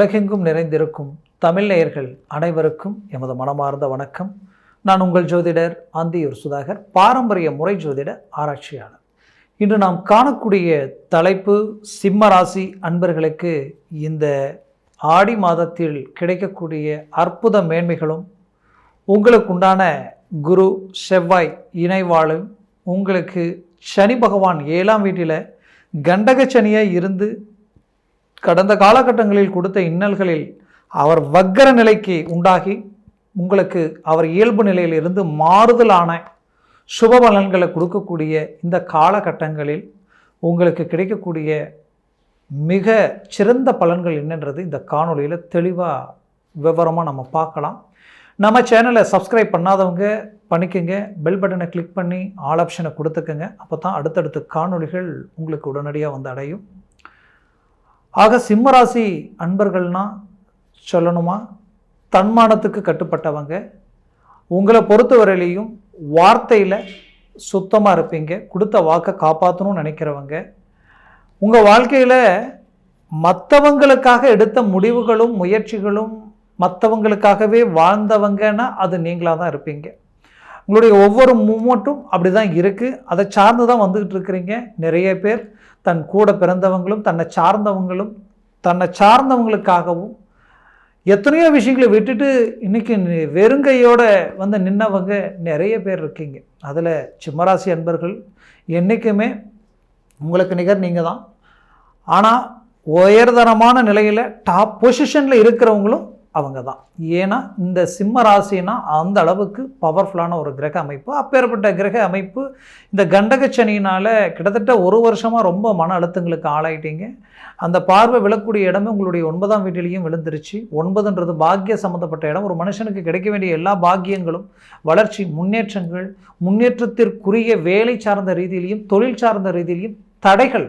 உலகெங்கும் நிறைந்திருக்கும் தமிழ் நேயர்கள் அனைவருக்கும் எமது மனமார்ந்த வணக்கம். நான் உங்கள் ஜோதிடர் அந்தியூர் சுதாகர் பாரம்பரிய முறை ஜோதிட ஆராய்ச்சியாளர். இன்று நாம் காணக்கூடிய தலைப்பு சிம்ம ராசி அன்பர்களுக்கு இந்த ஆடி மாதத்தில் கிடைக்கக்கூடிய அற்புத மேன்மைகளும் உங்களுக்குண்டான குரு செவ்வாய் இணைவாளும் உங்களுக்கு சனி பகவான் ஏழாம் வீட்டில் கண்டக சனியாக இருந்து கடந்த காலகட்டங்களில் கொடுத்த இன்னல்களில் அவர் வக்கர நிலைக்கு உண்டாகி உங்களுக்கு அவர் இயல்பு நிலையிலிருந்து மாறுதலான சுப பலன்களை கொடுக்கக்கூடிய இந்த காலகட்டங்களில் உங்களுக்கு கிடைக்கக்கூடிய மிக சிறந்த பலன்கள் என்னன்றது இந்த காணொலியில் தெளிவாக விவரமாக நம்ம பார்க்கலாம். நம்ம சேனலை சப்ஸ்கிரைப் பண்ணாதவங்க பண்ணிக்கோங்க. பெல் பட்டனை கிளிக் பண்ணி ஆல் ஆப்ஷனை கொடுத்துக்கோங்க. அப்போ தான் அடுத்தடுத்த காணொளிகள் உங்களுக்கு உடனடியாக வந்து அடையும். ஆக சிம்மராசி அன்பர்கள்னா சொல்லணுமா? தன்மானத்துக்கு கட்டுப்பட்டவங்க. உங்களை பொறுத்தவரையிலையும் வார்த்தையில் சுத்தமாக இருப்பீங்க. கொடுத்த வாக்கை காப்பாற்றணும்னு நினைக்கிறவங்க. உங்கள் வாழ்க்கையில் மற்றவங்களுக்காக எடுத்த முடிவுகளும் முயற்சிகளும் மற்றவங்களுக்காகவே வாழ்ந்தவங்கன்னா அது நீங்களாக தான் இருப்பீங்க. உங்களுடைய ஒவ்வொரு மூமெண்ட்டும் அப்படி தான் இருக்குது அதை சார்ந்து தான் வந்துக்கிட்டு இருக்கிறீங்க. நிறைய பேர் தன் கூட பிறந்தவங்களும் தன்னை சார்ந்தவங்களும் தன்னை சார்ந்தவங்களுக்காகவும் எத்தனையோ விஷயங்களை விட்டுட்டு இன்றைக்கி வெறுங்கையோட வந்து நின்னவங்க நிறைய பேர் இருக்கீங்க. அதில் சிம்மராசி அன்பர்கள் என்றைக்குமே உங்களுக்கு நிகர் நீங்கள் தான். ஆனால் உயர்தரமான நிலையில் டாப் பொசிஷனில் இருக்கிறவங்களும் அவங்க தான் ஏன்னா இந்த சிம்ம ராசினா அந்த அளவுக்கு பவர்ஃபுல்லான ஒரு கிரக அமைப்பு. அப்பேற்பட்ட கிரக அமைப்பு இந்த கண்டகச்சனியினால் கிட்டத்தட்ட ஒரு வருஷமாக ரொம்ப மன அழுத்தங்களுக்கு ஆளாயிட்டீங்க. அந்த பார்வை விழக்கூடிய இடமே உங்களுடைய ஒன்பதாம் வீட்டிலையும் விழுந்துருச்சு. ஒன்பதுன்றது பாக்கிய சம்மந்தப்பட்ட இடம். ஒரு மனுஷனுக்கு கிடைக்க வேண்டிய எல்லா பாக்கியங்களும் வளர்ச்சி முன்னேற்றங்கள் முன்னேற்றத்திற்குரிய வேலை சார்ந்த ரீதியிலையும் தொழில் சார்ந்த ரீதியிலையும் தடைகள்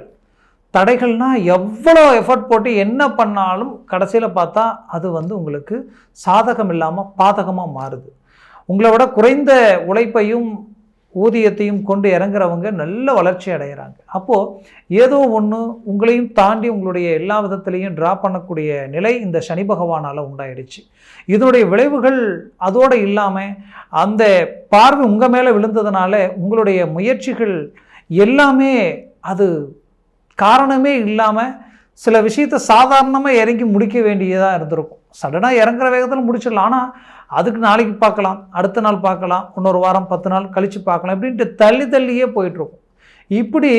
தடைகள்னால் எவ்வளோ எஃபர்ட் போட்டு என்ன பண்ணாலும் கடைசியில் பார்த்தா அது வந்து உங்களுக்கு சாதகம் இல்லாமல் பாதகமாக மாறுது. உங்களை விட குறைந்த உழைப்பையும் ஊதியத்தையும் கொண்டு இறங்குறவங்க நல்ல வளர்ச்சி அடைகிறாங்க அப்போது ஏதோ ஒன்று உங்களையும் தாண்டி உங்களுடைய எல்லா விதத்துலேயும் ட்ரா பண்ணக்கூடிய நிலை இந்த சனி பகவானால் உண்டாயிடுச்சு. இதனுடைய விளைவுகள் அதோடு இல்லாமல் அந்த பார்வை உங்கள் மேலே விழுந்ததுனால உங்களுடைய முயற்சிகள் எல்லாமே அது காரணமே இல்லாமல் சில விஷயத்தை சாதாரணமாக இறங்கி முடிக்க வேண்டியதாக இருந்திருக்கும். சடனாக இறங்குற வேகத்தில் முடிச்சிடலாம். ஆனால் அதுக்கு நாளைக்கு பார்க்கலாம் அடுத்த நாள் பார்க்கலாம் இன்னொரு வாரம் பத்து நாள் கழித்து பார்க்கலாம் இப்படின்ட்டு தள்ளி தள்ளியே போயிட்டுருக்கும். இப்படி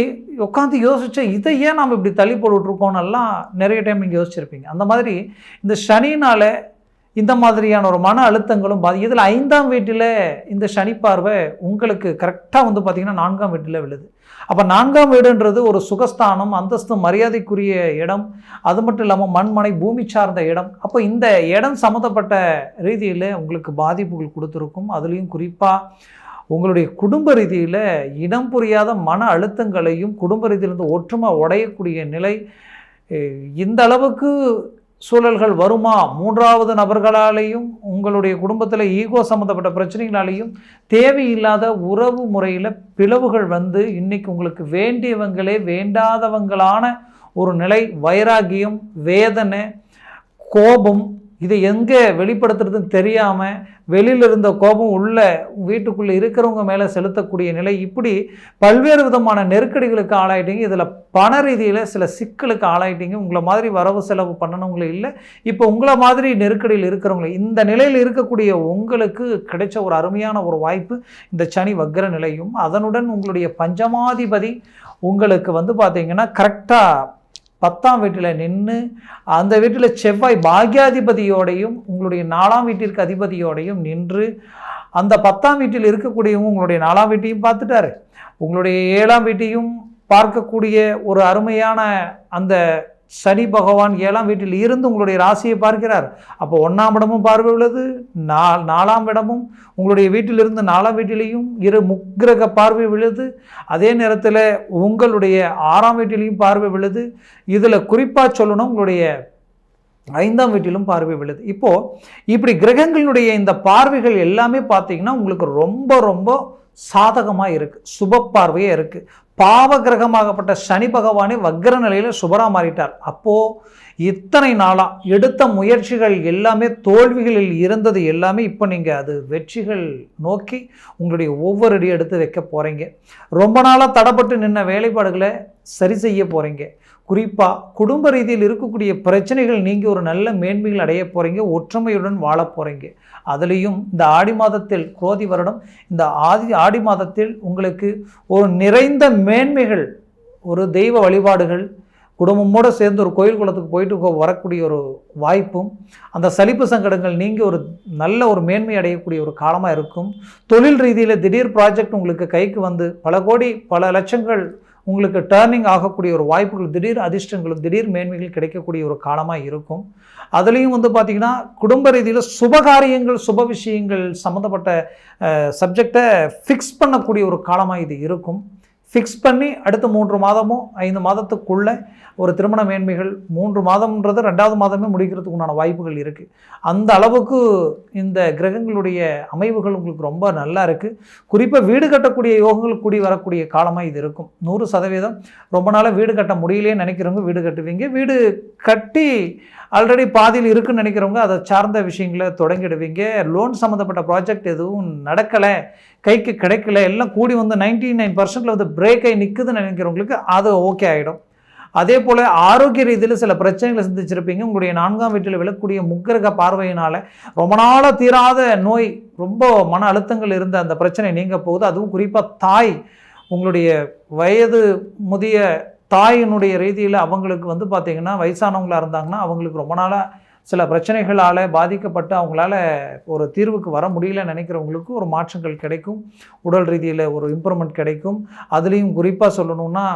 உட்காந்து யோசிச்சா இதை ஏன் நம்ம இப்படி தள்ளி போட்டுட்ருக்கோன்னெல்லாம் நிறைய டைம் நீங்கள் யோசிச்சிருப்பீங்க. அந்த மாதிரி இந்த சனினால் இந்த மாதிரியான ஒரு மன அழுத்தங்களும் பாதி இதில் ஐந்தாம் வீட்டில் இந்த சனி பார்வை உங்களுக்கு கரெக்டாக வந்து பார்த்திங்கன்னா நான்காம் வீட்டில் விழுது. அப்போ நான்காம் வீடுன்றது ஒரு சுகஸ்தானம் அந்தஸ்து மரியாதைக்குரிய இடம். அது மட்டும் இல்லாமல் மண்மனை பூமி சார்ந்த இடம். அப்போ இந்த இடம் சம்மந்தப்பட்ட ரீதியில் உங்களுக்கு பாதிப்புகள் கொடுத்துருக்கும். அதுலேயும் குறிப்பாக உங்களுடைய குடும்ப ரீதியில் இடம் புரியாத மன அழுத்தங்களையும் குடும்ப ரீதியிலிருந்து ஒற்றுமை உடையக்கூடிய நிலை இந்த அளவுக்கு சூழல்கள் வருமா? மூன்றாவது நபர்களாலேயும் உங்களுடைய குடும்பத்தில் ஈகோ சம்மந்தப்பட்ட பிரச்சனைகளாலேயும் தேவையில்லாத உறவு முறையில் பிளவுகள் வந்து இன்றைக்கி உங்களுக்கு வேண்டியவங்களே வேண்டாதவங்களான ஒரு நிலை வைராகியம் வேதனை கோபம் இதை எங்கே வெளிப்படுத்துறதுன்னு தெரியாமல் வெளியில் இருந்த கோபம் உள்ள வீட்டுக்குள்ளே இருக்கிறவங்க மேலே செலுத்தக்கூடிய நிலை இப்படி பல்வேறு விதமான நெருக்கடிகளுக்கு ஆளாயிட்டீங்க. இதில் பண ரீதியில் சில சிக்கலுக்கு ஆளாயிட்டீங்க. உங்களை மாதிரி வரவு செலவு பண்ணணுங்களே இல்லை. இப்போ உங்களை மாதிரி நெருக்கடியில் இருக்கிறவங்களே இந்த நிலையில் இருக்கக்கூடிய உங்களுக்கு கிடைச்ச ஒரு அருமையான ஒரு வாய்ப்பு இந்த சனி வக்ர நிலையும். அதனுடன் உங்களுடைய பஞ்சமாதிபதி உங்களுக்கு வந்து பார்த்தீங்கன்னா கரெக்டாக பத்தாம் வீட்டில் நின்று அந்த வீட்டில் செவ்வாய் பாக்யாதிபதியோடையும் உங்களுடைய நாலாம் வீட்டிற்கு அதிபதியோடையும் நின்று அந்த பத்தாம் வீட்டில் இருக்கக்கூடியவங்க உங்களுடைய நாலாம் வீட்டையும் பார்த்துட்டாரு. உங்களுடைய ஏழாம் வீட்டையும் பார்க்கக்கூடிய ஒரு அருமையான அந்த சனி பகவான் ஏழாம் வீட்டில் இருந்து உங்களுடைய ராசியை பார்க்கிறார். அப்போ ஒன்றாம் இடமும் பார்வை உள்ளது நா நாலாம் இடமும் உங்களுடைய வீட்டிலிருந்து நாலாம் வீட்டிலையும் இரு முக்கிரக பார்வை விழுது. அதே நேரத்தில் உங்களுடைய ஆறாம் வீட்டிலையும் பார்வை விழுது. இதில் குறிப்பாக சொல்லணும் உங்களுடைய ஐந்தாம் வீட்டிலும் பார்வை விழுது. இப்போது இப்படி கிரகங்களுடைய இந்த பார்வைகள் எல்லாமே பார்த்தீங்கன்னா உங்களுக்கு ரொம்ப ரொம்ப சாதகமாக இருக்குது சுப பார்வையாக இருக்குது பாவ கிரகமாகப்பட்ட சனி பகவானே வக்ர நிலையில் சுபரா மாறிட்டார். அப்போது இத்தனை நாளாக எடுத்த முயற்சிகள் எல்லாமே தோல்விகளில் இருந்தது எல்லாமே இப்போ நீங்கள் அது வெற்றிகள் நோக்கி உங்களுடைய ஒவ்வொரு அடி எடுத்து வைக்க போகிறீங்க ரொம்ப நாளாக தடப்பட்டு நின்ன வேலைப்பாடுகளை சரி செய்ய போகிறீங்க குறிப்பாக குடும்ப ரீதியில் இருக்கக்கூடிய பிரச்சனைகள் நீங்கள் ஒரு நல்ல மேன்மைகள் அடைய போகிறீங்க ஒற்றுமையுடன் வாழ போகிறீங்க அதுலேயும் இந்த ஆடி மாதத்தில் குரோதி வருடம் இந்த ஆதி ஆடி மாதத்தில் உங்களுக்கு ஒரு நிறைந்த மேன்மைகள் ஒரு தெய்வ வழிபாடுகள் குடும்பமோடு சேர்ந்து ஒரு கோயில் குளத்துக்கு போயிட்டு வரக்கூடிய ஒரு வாய்ப்பும் அந்த சலிப்பு சங்கடங்கள் நீங்கள் ஒரு நல்ல ஒரு மேன்மை அடையக்கூடிய ஒரு காலமாக இருக்கும். தொழில் ரீதியில் திடீர் ப்ராஜெக்ட் உங்களுக்கு கைக்கு வந்து பல கோடி பல லட்சங்கள் உங்களுக்கு டேர்னிங் ஆகக்கூடிய ஒரு வாய்ப்புகள் திடீர் அதிர்ஷ்டங்களும் திடீர் மேன்மைகள் கிடைக்கக்கூடிய ஒரு காலமாக இருக்கும். அதுலேயும் வந்து பார்த்திங்கன்னா குடும்ப ரீதியில் சுபகாரியங்கள் சுப விஷயங்கள் சம்மந்தப்பட்ட சப்ஜெக்டை ஃபிக்ஸ் பண்ணக்கூடிய ஒரு காலமாக இது இருக்கும். ஃபிக்ஸ் பண்ணி அடுத்த மூன்று மாதமோ ஐந்து மாதத்துக்குள்ளே ஒரு திருமண மேன்மைகள் மூன்று மாதம்ன்றது ரெண்டாவது மாதமே முடிக்கிறதுக்கு உண்டான வாய்ப்புகள் இருக்குது அந்த அளவுக்கு இந்த கிரகங்களுடைய அமைவுகள் உங்களுக்கு ரொம்ப நல்லா இருக்குது குறிப்பாக வீடு கட்டக்கூடிய யோகங்கள் கூடி வரக்கூடிய காலமாக இது இருக்கும். நூறு சதவீதம். ரொம்ப நாளாக வீடு கட்ட முடியலையே நினைக்கிறவங்க வீடு கட்டுவீங்க. வீடு கட்டி ஆல்ரெடி பாதியில் இருக்குன்னு நினைக்கிறவங்க அதை சார்ந்த விஷயங்களை தொடங்கிடுவீங்க. லோன் சம்மந்தப்பட்ட ப்ராஜெக்ட் எதுவும் நடக்கலை. கைக்கு கிடைக்கல எல்லாம் கூடி வந்து நைன்டி நைன் பர்சன்டில் வந்து பிரேக் ஆகி நிற்குதுன்னு நினைக்கிறவங்களுக்கு அது ஓகே ஆகிடும் அதே போல் ஆரோக்கிய ரீதியில் சில பிரச்சனைகளை சந்திச்சிருப்பீங்க. உங்களுடைய நான்காம் வீட்டில் விழக்கூடிய முக்கிரக பார்வையினால் ரொம்ப நாளாக தீராத நோய் ரொம்ப மன அழுத்தங்கள் இருந்த அந்த பிரச்சனை நீங்க போகுது. அதுவும் குறிப்பாக தாய் உங்களுடைய வயது முதிய தாயினுடைய ரீதியில் அவங்களுக்கு வந்து பார்த்திங்கன்னா வயசானவங்களாக இருந்தாங்கன்னா அவங்களுக்கு ரொம்ப நாளாக சில பிரச்சனைகளால் பாதிக்கப்பட்டு அவங்களால ஒரு தீர்வுக்கு வர முடியலன்னு நினைக்கிறவங்களுக்கு ஒரு மாற்றங்கள் கிடைக்கும். உடல் ரீதியில் ஒரு இம்ப்ரூவ்மெண்ட் கிடைக்கும். அதுலேயும் குறிப்பாக சொல்லணுன்னா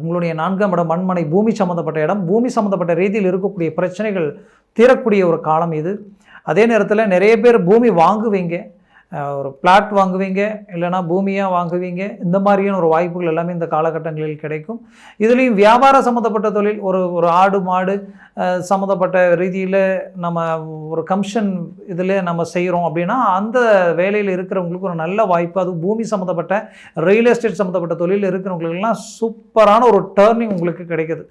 உங்களுடைய நான்காம் இடம் மண்மனை பூமி சம்மந்தப்பட்ட இடம். பூமி சம்மந்தப்பட்ட ரீதியில் இருக்கக்கூடிய பிரச்சனைகள் தீரக்கூடிய ஒரு காலம் இது. அதே நேரத்தில் நிறைய பேர் பூமி வாங்குவீங்க. ஒரு பிளாட் வாங்குவீங்க இல்லைனா பூமியாக வாங்குவீங்க இந்த மாதிரியான ஒரு வாய்ப்புகள் எல்லாமே இந்த காலகட்டங்களில் கிடைக்கும். இதுலேயும் வியாபார சம்மந்தப்பட்ட தொழில் ஒரு ஒரு ஆடு மாடு சம்மந்தப்பட்ட ரீதியில் நம்ம ஒரு கமிஷன் இதில் நம்ம செய்கிறோம் அப்படின்னா அந்த வேலையில் இருக்கிறவங்களுக்கு ஒரு நல்ல வாய்ப்பு. அதுவும் பூமி சம்மந்தப்பட்ட ரியல் எஸ்டேட் சம்மந்தப்பட்ட தொழில் இருக்கிறவங்களுக்கெல்லாம் சூப்பரான ஒரு டேர்னிங் உங்களுக்கு கிடைக்குது.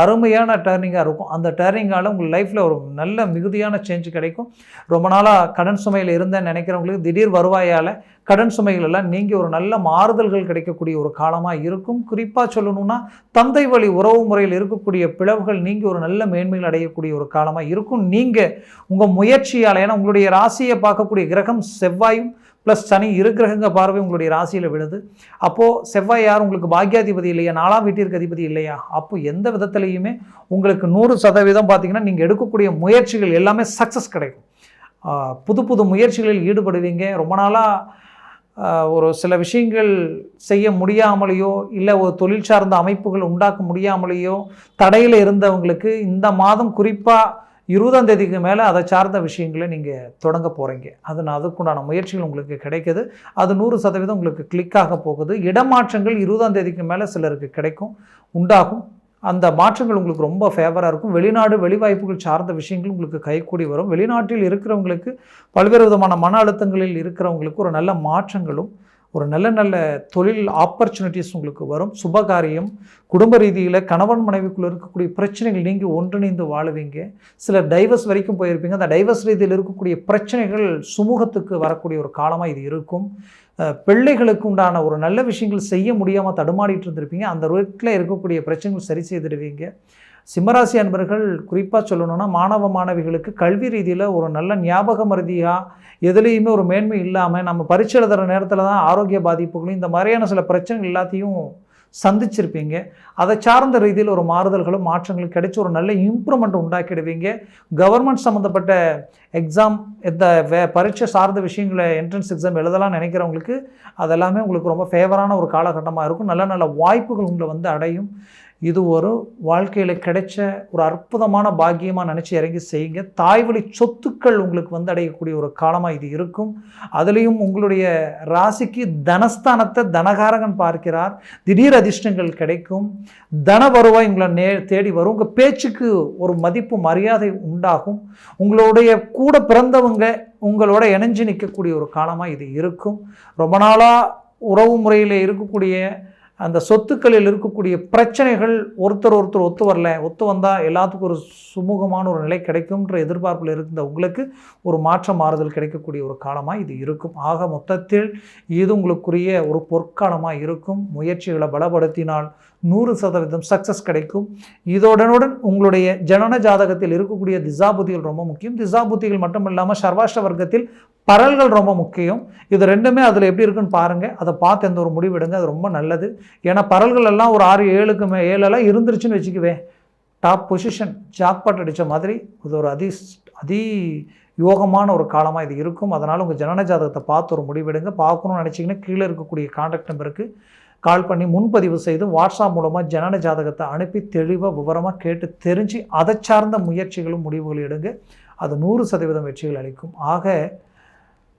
அருமையான டேர்னிங்காக இருக்கும். அந்த டேர்னிங்கால் உங்கள் லைஃப்பில் ஒரு நல்ல மிகுதியான சேஞ்ச் கிடைக்கும். ரொம்ப நாளாக கடன் சுமையில் இருந்தேன்னு நினைக்கிறவங்களுக்கு திடீர் வருவாயால் கடன் சுமைகள் எல்லாம் நீங்கள் ஒரு நல்ல மாறுதல்கள் கிடைக்கக்கூடிய ஒரு காலமாக இருக்கும். குறிப்பாக சொல்லணும்னா தந்தை வழி உறவு முறையில் இருக்கக்கூடிய பிளவுகள் நீங்கள் ஒரு நல்ல மேன்மைகள் அடையக்கூடிய ஒரு காலமாக இருக்கும். நீங்கள் உங்கள் முயற்சியால் ஏன்னா உங்களுடைய ராசியை பார்க்கக்கூடிய கிரகம் செவ்வாயும் ப்ளஸ் சனி இரு கிரகங்க பார்வை உங்களுடைய ராசியில் விழுது. அப்போது செவ்வாய் யார் உங்களுக்கு பாக்கியாதிபதி இல்லையா? நாலாம் வீட்டிற்கு அதிபதி இல்லையா? அப்போ எந்த விதத்துலையுமே உங்களுக்கு நூறு சதவீதம் பார்த்தீங்கன்னா நீங்கள் எடுக்கக்கூடிய முயற்சிகள் எல்லாமே சக்ஸஸ் கிடைக்கும். புது புது முயற்சிகளில் ஈடுபடுவீங்க. ரொம்ப நாளாக ஒரு சில விஷயங்கள் செய்ய முடியாமலேயோ இல்லை ஒரு தொழில் சார்ந்த அமைப்புகள் உண்டாக்க முடியாமலேயோ தடையில் இருந்தவங்களுக்கு இந்த மாதம் குறிப்பாக இருபதாம் தேதிக்கு மேலே அதை சார்ந்த விஷயங்களை நீங்கள் தொடங்க போகிறீங்க அது நான் அதுக்குண்டான முயற்சிகள் உங்களுக்கு கிடைக்குது. அது நூறு சதவீதம் உங்களுக்கு கிளிக்காக போகுது. இடமாற்றங்கள் இருபதாம் தேதிக்கு மேலே சிலருக்கு கிடைக்கும் உண்டாகும். அந்த மாற்றங்கள் உங்களுக்கு ரொம்ப ஃபேவராக இருக்கும். வெளிநாடு வெளிவாய்ப்புகள் சார்ந்த விஷயங்கள் உங்களுக்கு கைக்கூடி வரும். வெளிநாட்டில் இருக்கிறவங்களுக்கு பல்வேறு விதமான மன அழுத்தங்களில் இருக்கிறவங்களுக்கு ஒரு நல்ல மாற்றங்களும் ஒரு நல்ல நல்ல தொழில் ஆப்பர்ச்சுனிட்டிஸ் உங்களுக்கு வரும். சுபகாரியம் குடும்ப ரீதியில் கணவன் மனைவிக்குள்ளே இருக்கக்கூடிய பிரச்சனைகள் நீங்கள் ஒன்றிணைந்து வாழுவீங்க. சில டைவர்ஸ் வரைக்கும் போயிருப்பீங்க. அந்த டைவர்ஸ் ரீதியில் இருக்கக்கூடிய பிரச்சனைகள் சுமூகத்துக்கு வரக்கூடிய ஒரு காலமாக இது இருக்கும். பிள்ளைகளுக்கு உண்டான ஒரு நல்ல விஷயங்கள் செய்ய முடியாமல் தடுமாடிட்டு இருந்திருப்பீங்க. அந்த ரோட்டில் இருக்கக்கூடிய பிரச்சனைகள் சரி செய்திடுவீங்க. சிம்மராசி அன்பர்கள் குறிப்பாக சொல்லணும்னா மாணவ மாணவிகளுக்கு கல்வி ரீதியில் ஒரு நல்ல ஞாபக மருதியாக எதுலேயுமே ஒரு மேன்மை இல்லாமல் நம்ம பரீட்சை எழுதுகிற நேரத்தில் தான் ஆரோக்கிய பாதிப்புகளும் இந்த மாதிரியான சில பிரச்சனைகள் எல்லாத்தையும் சந்திச்சிருப்பீங்க. அதை சார்ந்த ரீதியில் ஒரு மாறுதல்களும் மாற்றங்களும் கிடைச்சி ஒரு நல்ல இம்ப்ரூவ்மெண்ட் உண்டாக்கிடுவீங்க. கவர்மெண்ட் சம்மந்தப்பட்ட எக்ஸாம் இந்த வே பரீட்சை சார்ந்த விஷயங்களை என்ட்ரன்ஸ் எக்ஸாம் எழுதலாம் நினைக்கிறவங்களுக்கு அதெல்லாமே உங்களுக்கு ரொம்ப ஃபேவரான ஒரு காலகட்டமாக இருக்கும். நல்ல நல்ல வாய்ப்புகள் உங்களை வந்து அடையும். இது ஒரு வாழ்க்கையில் கிடைச்ச ஒரு அற்புதமான பாக்கியமாக நினச்சி இறங்கி செய்யுங்க. தாய்வழி சொத்துக்கள் உங்களுக்கு வந்து அடையக்கூடிய ஒரு காலமாக இது இருக்கும். அதுலேயும் உங்களுடைய ராசிக்கு தனஸ்தானத்தை தனகாரகன் பார்க்கிறார். திடீர் அதிர்ஷ்டங்கள் கிடைக்கும். தன வருவாய் உங்களை நே தேடி வரும். உங்கள் பேச்சுக்கு ஒரு மதிப்பு மரியாதை உண்டாகும். உங்களுடைய கூட பிறந்தவங்க உங்களோட இணைஞ்சு நிற்கக்கூடிய ஒரு காலமாக இது இருக்கும். ரொம்ப நாளாக உறவு முறையில் இருக்கக்கூடிய அந்த சொத்துக்களில் இருக்கக்கூடிய பிரச்சனைகள் ஒருத்தர் ஒருத்தர் ஒத்து வரல ஒத்து வந்தால் எல்லாத்துக்கும் ஒரு சுமூகமான ஒரு நிலை கிடைக்கும்ன்ற எதிர்பார்ப்பில் இருந்த உங்களுக்கு ஒரு மாற்றம் மாறுதல் கிடைக்கக்கூடிய ஒரு காலமாக இது இருக்கும். ஆக மொத்தத்தில் இது உங்களுக்குரிய ஒரு பொற்காலமாக இருக்கும். முயற்சிகளை பலப்படுத்தினால் நூறு சதவீதம் சக்ஸஸ் கிடைக்கும். இதோடனுடன் உங்களுடைய ஜனன ஜாதகத்தில் இருக்கக்கூடிய திசாபுத்திகள் ரொம்ப முக்கியம். திசாபுத்திகள் மட்டும் இல்லாமல் சர்வாஷ்ட வர்க்கத்தில் பரல்கள் ரொம்ப முக்கியம். இது ரெண்டுமே அதில் எப்படி இருக்குன்னு பாருங்கள் அதை பார்த்து எந்த ஒரு முடிவு எடுங்க. அது ரொம்ப நல்லது. ஏன்னா பரல்கள் எல்லாம் ஒரு ஆறு ஏழுக்கு மே ஏழெல்லாம் இருந்துருச்சுன்னு வச்சுக்குவேன். டாப் பொசிஷன் ஜாக்பாட் அடித்த மாதிரி இது ஒரு அதி அதி யோகமான ஒரு காலமாக இது இருக்கும். அதனால் உங்கள் ஜனன ஜாதகத்தை பார்த்து ஒரு முடிவெடுங்க பார்க்கணும்னு நினச்சிங்கன்னா கீழே இருக்கக்கூடிய காண்டாக்ட் நம்பருக்கு கால் பண்ணி முன்பதிவு செய்து வாட்ஸ்அப் மூலமாக ஜனன ஜாதகத்தை அனுப்பி தெளிவாக விவரமாக கேட்டு தெரிஞ்சு அதை சார்ந்த முயற்சிகளும் முடிவுகளும் எடுங்க. அது நூறு சதவீதம் வெற்றிகள் அளிக்கும். ஆக